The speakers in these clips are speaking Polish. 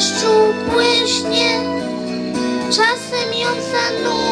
deszczu błyśnie. Czasem ją zanudzi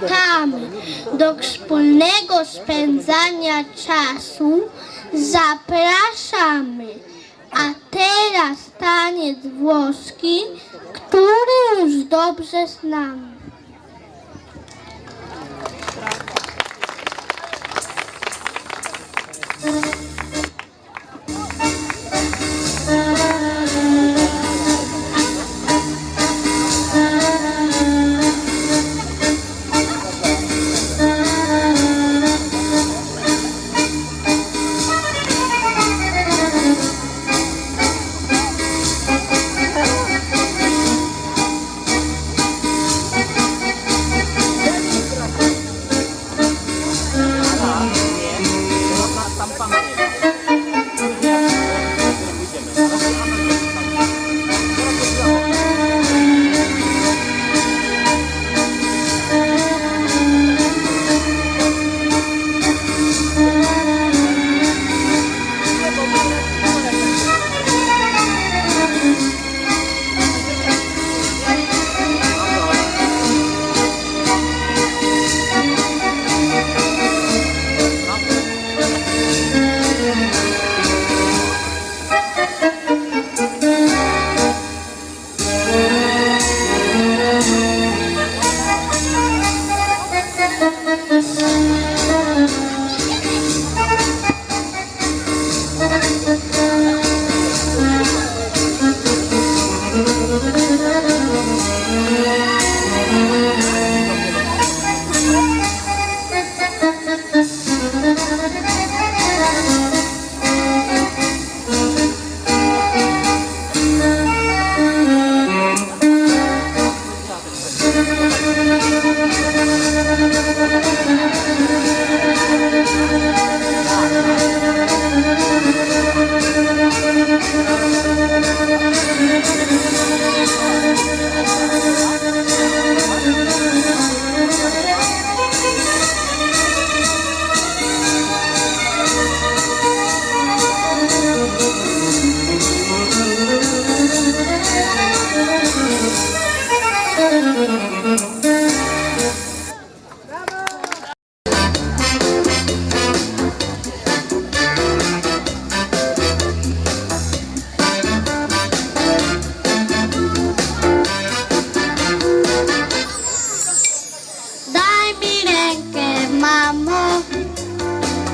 Witamy do wspólnego spędzania czasu. Zapraszamy. A teraz taniec włoski, który już dobrze znamy.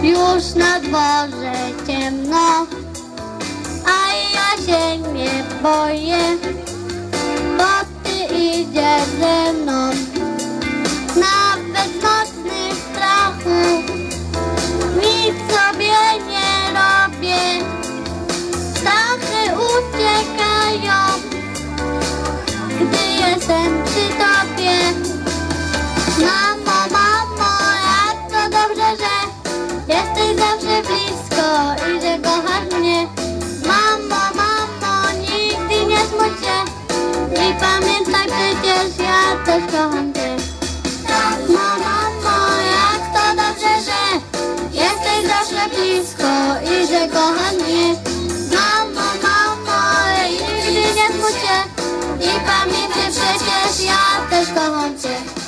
Już na dworze ciemno, a ja się nie boję, bo ty idziesz ze mną. Blisko i że kochasz mnie. Mamo, mamo, nigdy nie smuć się i pamiętaj przecież ja też kocham cię. Mamo, mamo, jak to dobrze, że jesteś zawsze blisko i że kochasz mnie. Mamo, mamo, nigdy nie smuć się i pamiętaj przecież ja też kocham cię.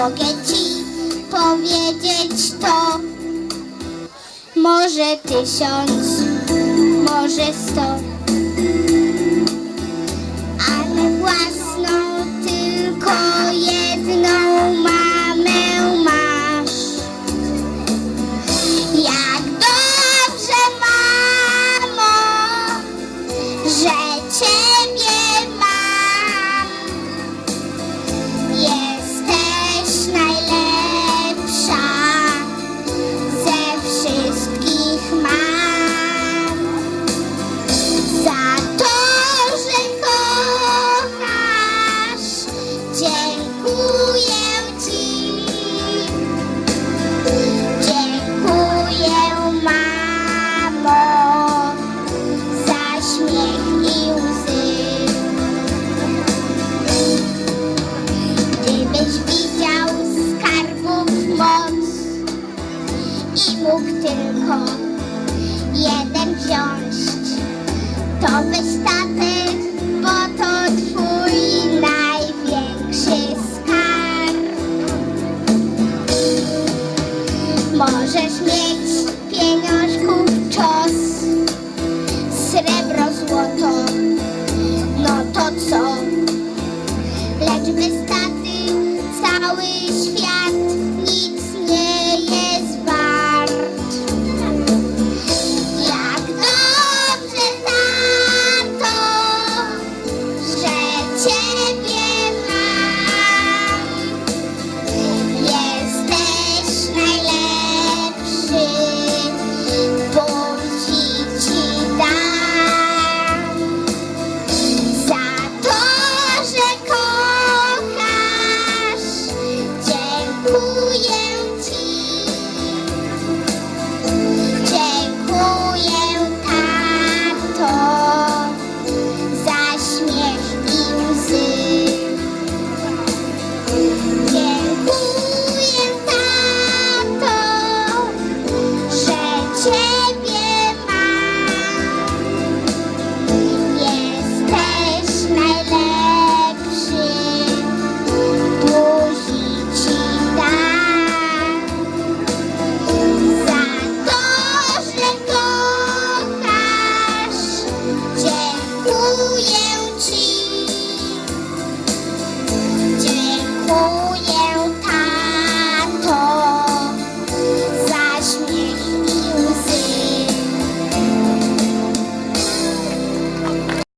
mogę ci powiedzieć to. Może tysiąc, może sto. i mógł tylko jeden wziąć. To byś bo to twój największy skarb. Możesz mieć